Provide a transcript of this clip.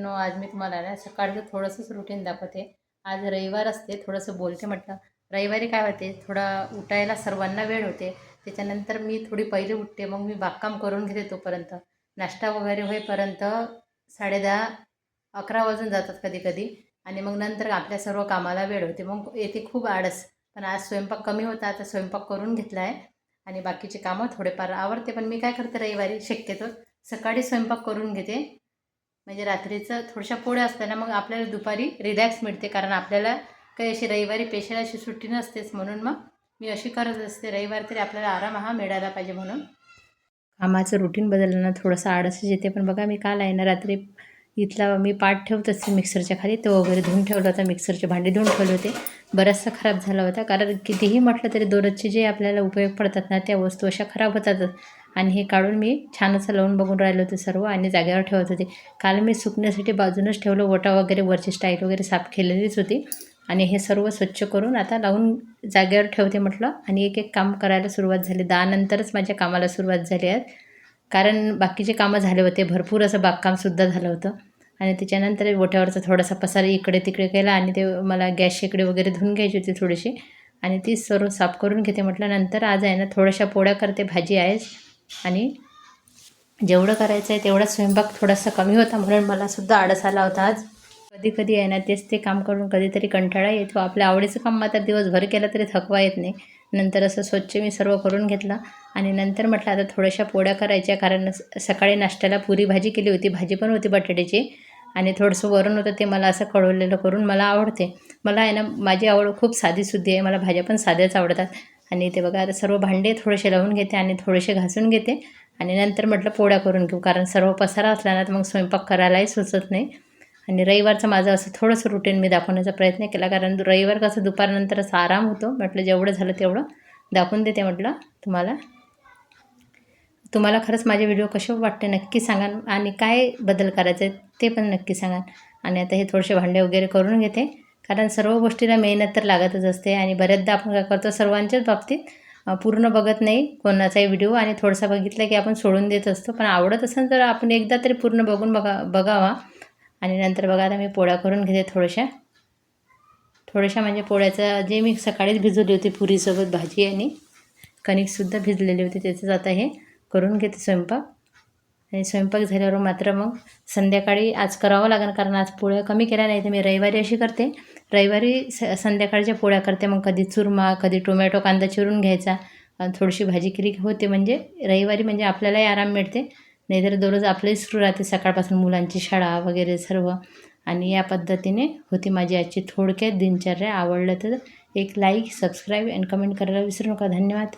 No आज मी तुम्हाला ना सकाळचं थोडंसंच रुटीन दाखवते. आज रविवार असते थोडंसं बोलते म्हटलं. रविवारी काय होते थोडा उठायला सर्वांना वेळ होते. त्याच्यानंतर मी थोडी पहिले उठते मग मी बागकाम करून घेते तोपर्यंत. नाश्ता वगैरे होईपर्यंत साडेदहा अकरा वाजून जातात कधी कधी आणि मग नंतर आपल्या सर्व कामाला वेळ होते. मग येते खूप आळस. पण आज स्वयंपाक कमी होता आता स्वयंपाक करून घेतला आहे. आणि बाकीचे कामं थोडेफार आवडते पण मी काय करते रविवारी शक्यतो सकाळी स्वयंपाक करून घेते. म्हणजे रात्रीचं थोडशा पोळ्या असताना मग आपल्याला दुपारी रिलॅक्स मिळते कारण आपल्याला काही अशी रविवारी पेशंट अशी सुट्टी नसतेच. म्हणून मग मी अशी करत असते रविवार तरी आपल्याला आराम हा मिळाला पाहिजे म्हणून. कामाचं रुटीन बदललं ना थोडंसं आळसच येते पण बघा मी काल आहे ना रात्री इथला मी पाठ ठेवत असते मिक्सरच्या खाली तो वगैरे धुवून ठेवला होता मिक्सरचे भांडे धुवून ठेवले होते. बराचसा खराब झाला होता कारण कितीही म्हटलं तरी दररोजचे जे आपल्याला उपयोग पडतात ना त्या वस्तू अशा खराब होतातच आणि हे काढून मी छान असं लावून बघून राहिलं होतं सर्व आणि जागेवर ठेवत होते. काल मी सुकण्यासाठी बाजूनच ठेवलं ओटा वगैरे वरची स्टाईल वगैरे साफ केलेलीच होती. आणि हे सर्व स्वच्छ करून आता लावून जागेवर ठेवते म्हटलं आणि एक एक काम करायला सुरुवात झाली. दहानंतरच माझ्या कामाला सुरुवात झाली आहे. कारण बाकीचे कामं झाले होते भरपूर असं बागकामसुद्धा झालं होतं. आणि त्याच्यानंतर ओट्यावरचा थोडासा पसार इकडे तिकडे केला आणि ते मला गॅस शेकडे वगैरे धुवून घ्यायची होती थोडीशी. आणि ती सर्व साफ करून घेते म्हटलं नंतर आज आहे ना थोड्याशा पोळ्या करते भाजी आहेच. आणि जेवढं करायचं आहे तेवढा स्वयंपाक थोडासा कमी होता म्हणून मला सुद्धा आळस आला होता आज. कधी कधी आहे ना तेच ते काम करून कधीतरी कंटाळा येतो. आपल्या आवडीचं काम मात्र दिवसभर केलं तरी थकवा येत नाही. नंतर असं स्वच्छ मी सर्व करून घेतलं आणि नंतर म्हटलं आता थोड्याशा पोळ्या करायच्या कारण सकाळी नाश्त्याला पुरी भाजी केली होती. भाजी पण होती बटाट्याची आणि थोडंसं वरण होतं ते मला असं कळवलेलं करून मला आवडते. मला आहे ना माझी आवड खूप साधीसुद्धी आहे. मला भाज्या पण साध्याच आवडतात. आणि ते बघा आता सर्व भांडे थोडेसे लावून घेते आणि थोडेसे घासून घेते. आणि नंतर म्हटलं पोळ्या करून घेऊ कारण सर्व पसारा असला ना तर मग स्वयंपाक करायलाही सुचत नाही. आणि रविवारचं माझं असं थोडंसं रुटीन मी दाखवण्याचा प्रयत्न केला कारण रविवार कसं दुपारनंतर असा आराम होतो. म्हटलं जेवढं झालं तेवढं दाखवून देते म्हटलं तुम्हाला. तुम्हाला खरंच माझे व्हिडिओ कसे वाटते नक्की सांगा आणि काय बदल करायचे ते पण नक्की सांगा. आणि आता हे थोडेसे भांडे वगैरे करून घेते. कारण सर्व गोष्टीला मेहनत तर लागतच असते आणि बऱ्याचदा आपण काय करतो सर्वांच्याच बाबतीत पूर्ण बघत नाही कोणाचाही व्हिडिओ आणि थोडासा बघितला की आपण सोडून देत असतो. पण आवडत असेल तर आपण एकदा तरी पूर्ण बघून बघा बघावा. आणि नंतर बघा आता मी पोळ्या करून घेते थोड्याशा. थोड्याशा म्हणजे पोळ्याचं जे मी सकाळीच भिजवली होती पुरीसोबत भाजी आणि कणिकसुद्धा भिजलेली होती त्याचंच आता हे करून घेते स्वयंपाक. आणि स्वयंपाक झाल्यावर मात्र मग संध्याकाळी आज करावं लागेल कारण आज पोळ्या कमी केल्या नाही तर मी रविवारी अशी करते. रविवारी स संध्याकाळच्या पोळ्या करते मग कधी चुरमा कधी टोमॅटो कांदा चिरून घ्यायचा. थोडीशी भाजी केली होते म्हणजे रविवारी म्हणजे आपल्यालाही आराम मिळते. नाहीतर दररोज आपलंही सुरू राहते सकाळपासून मुलांची शाळा वगैरे सर्व. आणि या पद्धतीने होती माझी आजची थोडक्यात दिनचर्या. आवडलं तर एक लाईक सबस्क्राईब अँड कमेंट करायला विसरू नका. धन्यवाद.